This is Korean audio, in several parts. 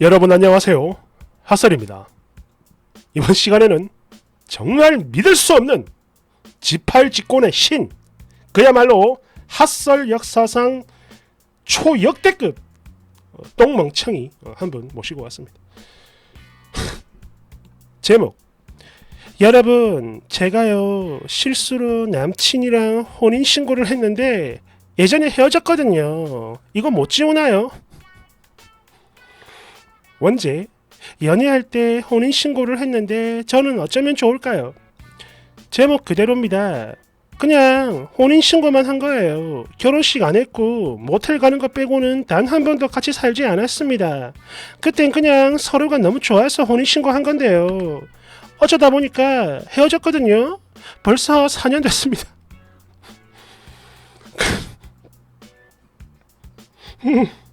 여러분 안녕하세요. 핫설입니다. 이번 시간에는 정말 믿을 수 없는 지팔직권의 신, 그야말로 핫설 역사상 초역대급 어, 똥멍청이 어, 한분 모시고 왔습니다. 제목 여러분 제가요 실수로 남친이랑 혼인 신고를 했는데 예전에 헤어졌거든요. 이거 못 지우나요? 원제 연애할 때 혼인 신고를 했는데 저는 어쩌면 좋을까요? 제목 그대로입니다. 그냥 혼인 신고만 한 거예요. 결혼식 안 했고 모텔 가는 거 빼고는 단 한 번도 같이 살지 않았습니다. 그땐 그냥 서로가 너무 좋아서 혼인 신고 한 건데요. 어쩌다 보니까 헤어졌거든요. 벌써 4년 됐습니다.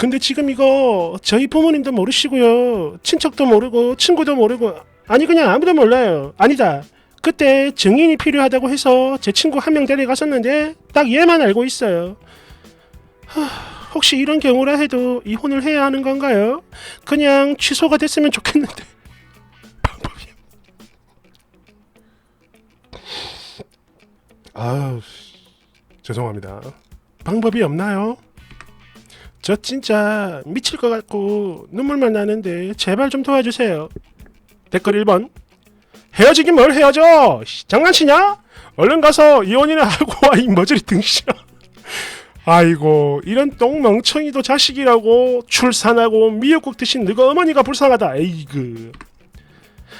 근데 지금 이거 저희 부모님도 모르시고요. 친척도 모르고 친구도 모르고 아니 그냥 아무도 몰라요. 아니다. 그때 증인이 필요하다고 해서 제 친구 한 명 데려갔었는데 딱 얘만 알고 있어요. 하, 혹시 이런 경우라 해도 이혼을 해야 하는 건가요? 그냥 취소가 됐으면 좋겠는데. 방법이. 아우 죄송합니다. 방법이 없나요? 저 진짜 미칠 것 같고 눈물만 나는데 제발 좀 도와주세요. 댓글 1번 헤어지긴 뭘 헤어져? 씨, 장난치냐? 얼른 가서 이혼이나 하고 와이 머저리 등신아. 아이고 이런 똥멍청이도 자식이라고 출산하고 미역국 드신 너가 어머니가 불쌍하다. 에이그.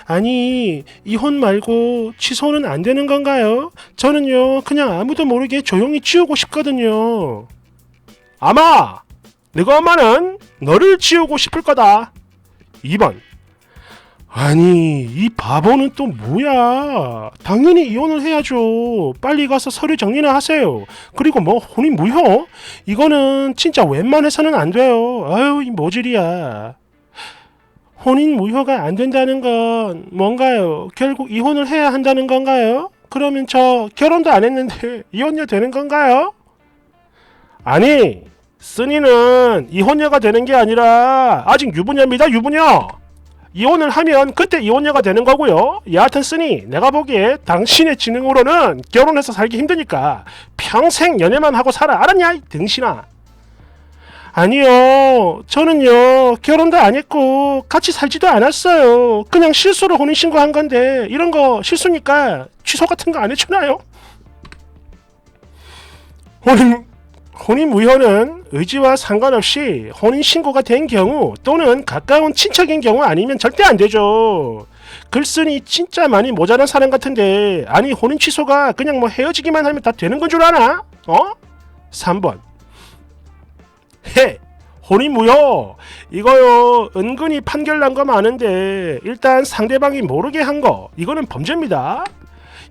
아니 이혼 말고 취소는 안 되는 건가요? 저는요 그냥 아무도 모르게 조용히 지우고 싶거든요. 아마 너가 엄마는 너를 지우고 싶을 거다. 2번. 아니 이 바보는 또 뭐야? 당연히 이혼을 해야죠. 빨리 가서 서류 정리나 하세요. 그리고 뭐 혼인 무효? 이거는 진짜 웬만해서는 안 돼요. 아유 이 모질이야. 혼인 무효가 안 된다는 건 뭔가요? 결국 이혼을 해야 한다는 건가요? 그러면 저 결혼도 안 했는데 이혼녀 되는 건가요? 아니, 쓰니는 이혼녀가 되는 게 아니라 아직 유부녀입니다, 유부녀. 이혼을 하면 그때 이혼녀가 되는 거고요. 여하튼 쓰니 내가 보기에 당신의 지능으로는 결혼해서 살기 힘드니까 평생 연애만 하고 살아. 알았냐, 이 등신아. 아니요. 저는요, 결혼도 안 했고, 같이 살지도 않았어요. 그냥 실수로 혼인신고 한 건데, 이런 거 실수니까 취소 같은 거 안 해주나요? 혼인, 혼인 무효는 의지와 상관없이 혼인 신고가 된 경우 또는 가까운 친척인 경우 아니면 절대 안 되죠. 글쓴이 진짜 많이 모자란 사람 같은데, 아니, 혼인 취소가 그냥 뭐 헤어지기만 하면 다 되는 건 줄 아나? 어? 3번. 해 혼인 무효 이거요 은근히 판결 난 거 많은데 일단 상대방이 모르게 한 거 이거는 범죄입니다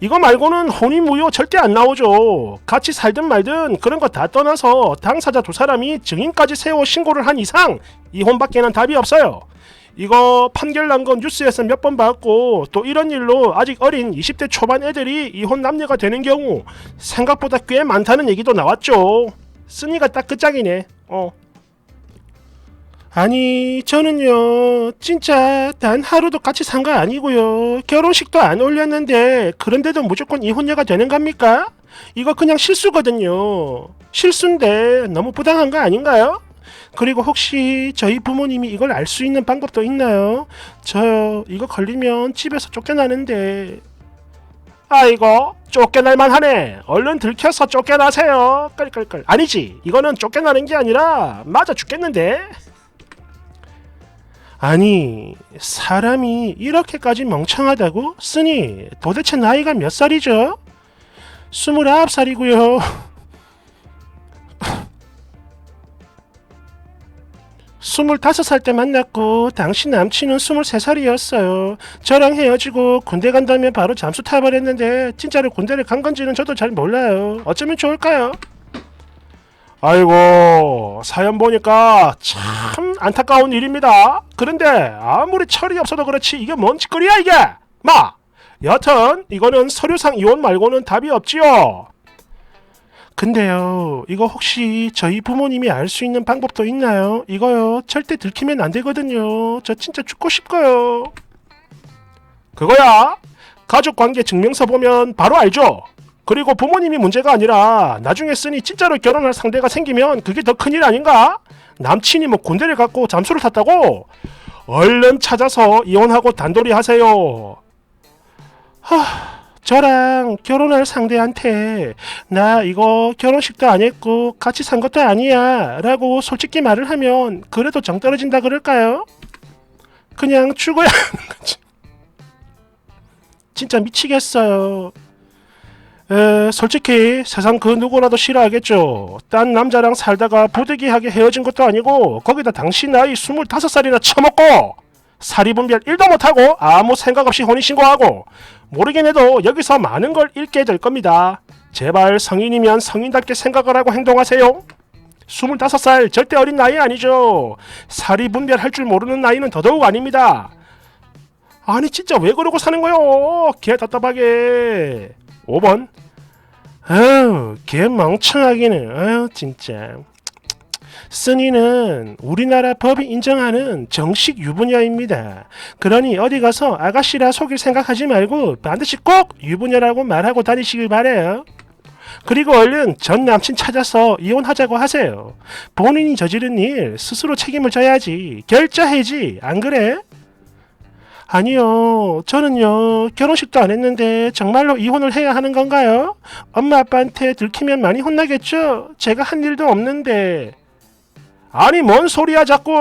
이거 말고는 혼인 무효 절대 안 나오죠 같이 살든 말든 그런 거 다 떠나서 당사자 두 사람이 증인까지 세워 신고를 한 이상 이혼밖에는 답이 없어요 이거 판결 난 건 뉴스에서 몇 번 봤고 또 이런 일로 아직 어린 20대 초반 애들이 이혼 남녀가 되는 경우 생각보다 꽤 많다는 얘기도 나왔죠 쓰니가 딱그 짝이네. 어. 아니 저는요 진짜 단 하루도 같이 산 거 아니고요. 결혼식도 안 올렸는데 그런데도 무조건 이혼녀가 되는 겁니까? 이거 그냥 실수거든요. 실수인데 너무 부당한 거 아닌가요? 그리고 혹시 저희 부모님이 이걸 알 수 있는 방법도 있나요? 저 이거 걸리면 집에서 쫓겨나는데. 아이고 쫓겨날만 하네. 얼른 들켜서 쫓겨나세요. 끌끌끌 아니지. 이거는 쫓겨나는 게 아니라 맞아 죽겠는데 아니 사람이 이렇게까지 멍청하다고? 쓰니 도대체 나이가 몇 살이죠? 29살이고요 25살 때 만났고 당신 남친은 23살이었어요. 저랑 헤어지고 군대 간다며 바로 잠수 타버렸는데 진짜로 군대를 간 건지는 저도 잘 몰라요. 어쩌면 좋을까요? 아이고 사연 보니까 참 안타까운 일입니다. 그런데 아무리 철이 없어도 그렇지 이게 뭔 짓거리야 이게? 마! 여하튼 이거는 서류상 이혼 말고는 답이 없지요. 근데요, 이거 혹시 저희 부모님이 알 수 있는 방법도 있나요? 이거요, 절대 들키면 안 되거든요. 저 진짜 죽고 싶어요. 그거야, 가족 관계 증명서 보면 바로 알죠? 그리고 부모님이 문제가 아니라 나중에 쓰니 진짜로 결혼할 상대가 생기면 그게 더 큰일 아닌가? 남친이 뭐 군대를 갔고 잠수를 탔다고? 얼른 찾아서 이혼하고 단돌이 하세요. 하, 저랑 결혼할 상대한테 나 이거 결혼식도 안 했고 같이 산 것도 아니야 라고 솔직히 말을 하면 그래도 정 떨어진다 그럴까요? 그냥 죽어야 하는 거지. 진짜 미치겠어요. 에, 솔직히 세상 그 누구라도 싫어하겠죠. 딴 남자랑 살다가 부득이하게 헤어진 것도 아니고 거기다 당신 나이 25살이나 처먹고 사리분별 1도 못하고 아무 생각 없이 혼인신고하고 모르긴 해도 여기서 많은 걸 잃게 될 겁니다. 제발 성인이면 성인답게 생각을 하고 행동하세요. 25살 절대 어린 나이 아니죠. 사리분별 할 줄 모르는 나이는 더더욱 아닙니다. 아니 진짜 왜 그러고 사는 거요? 개 답답하게. 5번. 아유, 개 멍청하기는. 아유, 진짜. 쓴이는 우리나라 법이 인정하는 정식 유부녀입니다. 그러니 어디 가서 아가씨라 속일 생각하지 말고 반드시 꼭 유부녀라고 말하고 다니시길 바래요. 그리고 얼른 전 남친 찾아서 이혼하자고 하세요. 본인이 저지른 일 스스로 책임을 져야지. 결자해지. 안 그래? 아니요. 저는요. 결혼식도 안 했는데 정말로 이혼을 해야 하는 건가요? 엄마 아빠한테 들키면 많이 혼나겠죠? 제가 한 일도 없는데. 아니 뭔 소리야 자꾸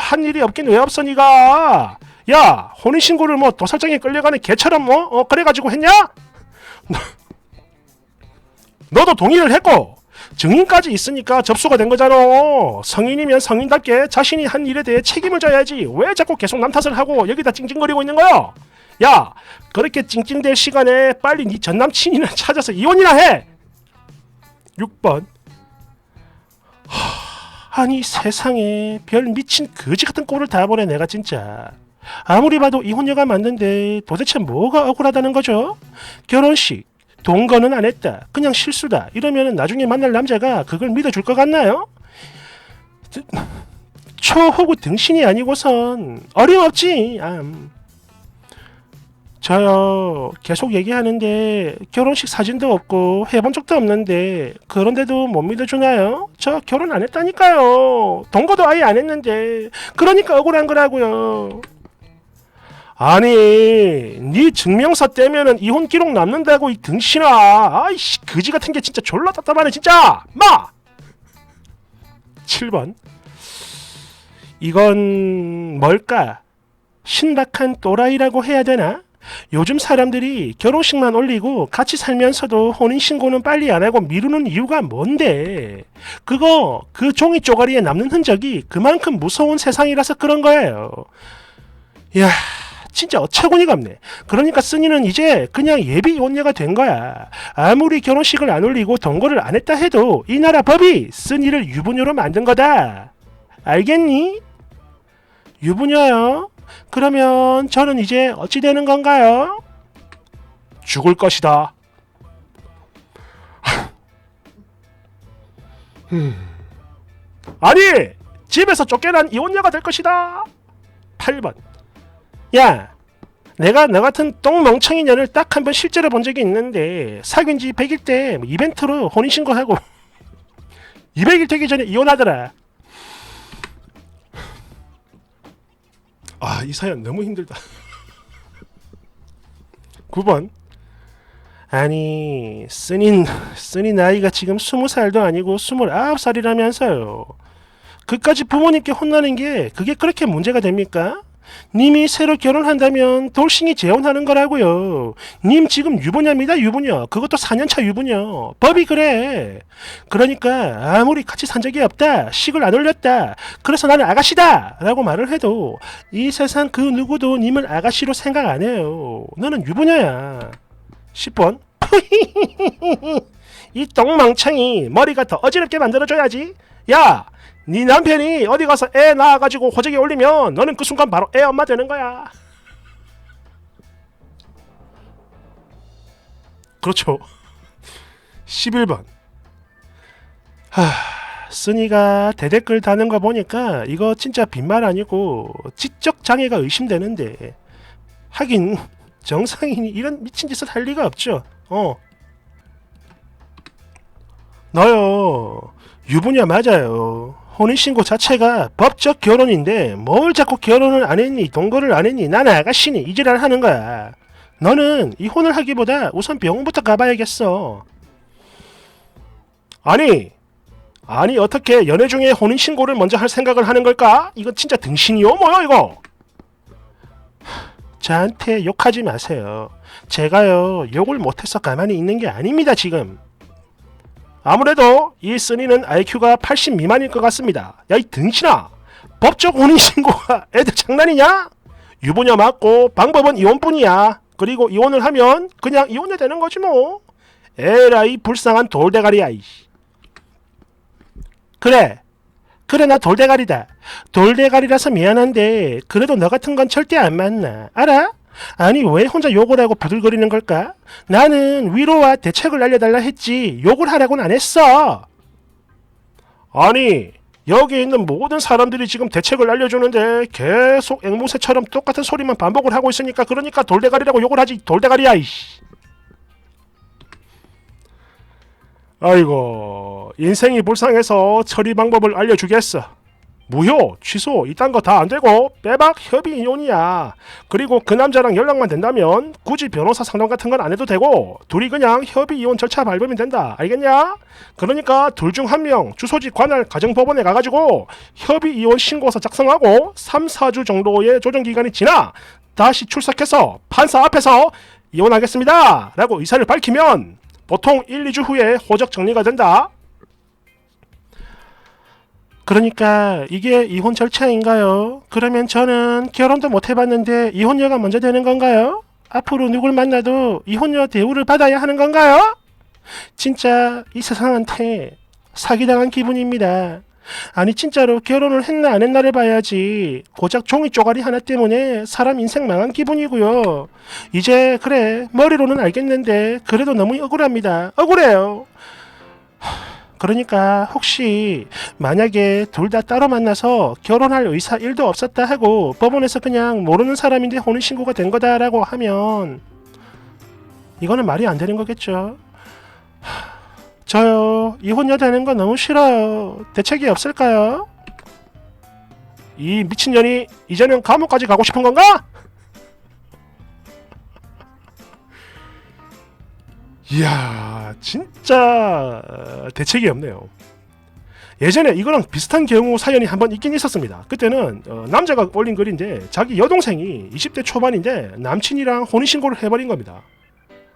한 일이 없긴 왜 없어 니가 야 혼인신고를 뭐 도살장에 끌려가는 개처럼 뭐 어, 그래가지고 했냐? 너도 동의를 했고 증인까지 있으니까 접수가 된 거잖아. 성인이면 성인답게 자신이 한 일에 대해 책임을 져야지 왜 자꾸 계속 남 탓을 하고 여기다 찡찡거리고 있는 거야? 야 그렇게 찡찡댈 시간에 빨리 네 전남친이나 찾아서 이혼이나 해! 6번. 아니 세상에 별 미친 거지 같은 꼴을 다 보네 내가 진짜. 아무리 봐도 이혼녀가 맞는데 도대체 뭐가 억울하다는 거죠? 결혼식 동거는 안 했다 그냥 실수다 이러면 나중에 만날 남자가 그걸 믿어줄 것 같나요? 초호구 등신이 아니고선 어림없지 암. 저요 계속 얘기하는데 결혼식 사진도 없고 해본 적도 없는데 그런데도 못 믿어주나요? 저 결혼 안 했다니까요 동거도 아예 안 했는데 그러니까 억울한 거라고요 아니 네 증명서 떼면은 이혼 기록 남는다고 이 등신아 아이씨 거지 같은 게 진짜 졸라 답답하네 진짜 마 7번 이건 뭘까 신박한 또라이라고 해야 되나? 요즘 사람들이 결혼식만 올리고 같이 살면서도 혼인신고는 빨리 안 하고 미루는 이유가 뭔데? 그거 그 종이 쪼가리에 남는 흔적이 그만큼 무서운 세상이라서 그런 거예요. 야 진짜 어처구니가 없네. 그러니까 쓴이는 이제 그냥 예비 이혼녀가 된 거야. 아무리 결혼식을 안 올리고 동거를 안 했다 해도 이 나라 법이 쓴이를 유부녀로 만든 거다. 알겠니? 유부녀요? 그러면 저는 이제 어찌 되는 건가요? 죽을 것이다. 음. 아니! 집에서 쫓겨난 이혼녀가 될 것이다. 8번. 야, 내가 너 같은 똥멍청이 년을 딱 한 번 실제로 본 적이 있는데 사귄 지 100일 때 뭐 이벤트로 혼인신고하고 200일 되기 전에 이혼하더라. 아, 이 사연 너무 힘들다. 9번. 아니, 쓴인, 쓴이 나이가 지금 20살도 아니고 29살이라면서요. 그까지 부모님께 혼나는 게 그게 그렇게 문제가 됩니까? 님이 새로 결혼한다면 돌싱이 재혼하는 거라고요. 님 지금 유부녀입니다, 유부녀. 그것도 4년차 유부녀. 법이 그래. 그러니까 아무리 같이 산 적이 없다, 식을 안 올렸다. 그래서 나는 아가씨다! 라고 말을 해도 이 세상 그 누구도 님을 아가씨로 생각 안 해요. 너는 유부녀야. 10번. 이 똥망청이 머리가 더 어지럽게 만들어줘야지. 야! 네 남편이 어디 가서 애 낳아가지고 호적에 올리면 너는 그 순간 바로 애 엄마 되는 거야. 그렇죠. 11번. 하, 쓰니가 대댓글 다는 거 보니까 이거 진짜 빈말 아니고 지적 장애가 의심되는데 하긴 정상인이 이런 미친 짓을 할 리가 없죠. 어. 너요 유부녀 맞아요. 혼인신고 자체가 법적 결혼인데 뭘 자꾸 결혼을 안 했니 동거를 안 했니 나는 아가씨니 이 지랄 하는 거야. 너는 이혼을 하기보다 우선 병원부터 가봐야겠어. 아니 아니 어떻게 연애 중에 혼인 신고를 먼저 할 생각을 하는 걸까? 이거 진짜 등신이요 뭐야 이거? 저한테 욕하지 마세요. 제가요 욕을 못해서 가만히 있는 게 아닙니다 지금. 아무래도 이 쓰니는 IQ가 80 미만일 것 같습니다. 야 이 등신아 법적 혼인 신고가 애들 장난이냐? 유부녀 맞고 방법은 이혼뿐이야. 그리고 이혼을 하면 그냥 이혼이 되는 거지 뭐. 에라이 불쌍한 돌대가리야 이씨. 그래. 그래 나 돌대가리다. 돌대가리라서 미안한데 그래도 너 같은 건 절대 안 만나. 알아? 아니 왜 혼자 욕을 하고 부들거리는 걸까? 나는 위로와 대책을 알려달라 했지 욕을 하라고는 안 했어. 아니 여기 있는 모든 사람들이 지금 대책을 알려주는데 계속 앵무새처럼 똑같은 소리만 반복을 하고 있으니까 그러니까 돌대가리라고 욕을 하지 돌대가리야 이씨. 아이고 인생이 불쌍해서 처리 방법을 알려주겠어. 무효, 취소 이딴 거 다 안 되고 빼박 협의 인연이야. 그리고 그 남자랑 연락만 된다면 굳이 변호사 상담 같은 건 안 해도 되고 둘이 그냥 협의 이혼 절차 밟으면 된다. 알겠냐? 그러니까 둘 중 한 명 주소지 관할 가정법원에 가가지고 협의 이혼 신고서 작성하고 3, 4주 정도의 조정 기간이 지나 다시 출석해서 판사 앞에서 이혼하겠습니다. 라고 의사를 밝히면 보통 1, 2주 후에 호적 정리가 된다. 그러니까 이게 이혼 절차인가요? 그러면 저는 결혼도 못 해봤는데 이혼녀가 먼저 되는 건가요? 앞으로 누굴 만나도 이혼녀 대우를 받아야 하는 건가요? 진짜 이 세상한테 사기당한 기분입니다. 아니 진짜로 결혼을 했나 안 했나를 봐야지 고작 종이 쪼가리 하나 때문에 사람 인생 망한 기분이고요. 이제 그래 머리로는 알겠는데 그래도 너무 억울합니다. 억울해요. 그러니까 혹시 만약에 둘 다 따로 만나서 결혼할 의사 1도 없었다 하고 법원에서 그냥 모르는 사람인데 혼인신고가 된 거다라고 하면 이거는 말이 안 되는 거겠죠. 하, 저요 이혼녀 되는 거 너무 싫어요. 대책이 없을까요? 이 미친년이 이제는 감옥까지 가고 싶은 건가? 이야 진짜 대책이 없네요. 예전에 이거랑 비슷한 경우 사연이 한 번 있긴 있었습니다. 그때는 어, 남자가 올린 글인데 자기 여동생이 20대 초반인데 남친이랑 혼인신고를 해버린 겁니다.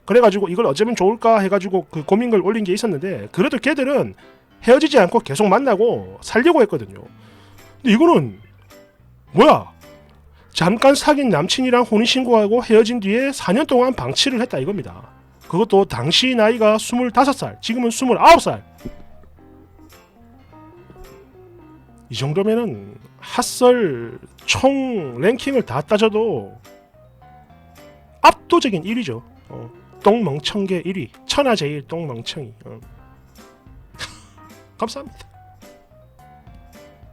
그래가지고 이걸 어쩌면 좋을까 해가지고 그 고민글 올린 게 있었는데 그래도 걔들은 헤어지지 않고 계속 만나고 살려고 했거든요. 근데 이거는 뭐야? 잠깐 사귄 남친이랑 혼인신고하고 헤어진 뒤에 4년 동안 방치를 했다 이겁니다. 그것도 당시 나이가 25살, 지금은 29살. 이 정도면은 핫설 총 랭킹을 다 따져도 압도적인 1위죠. 어, 똥멍청계 1위. 천하제일 똥멍청이. 어. 감사합니다.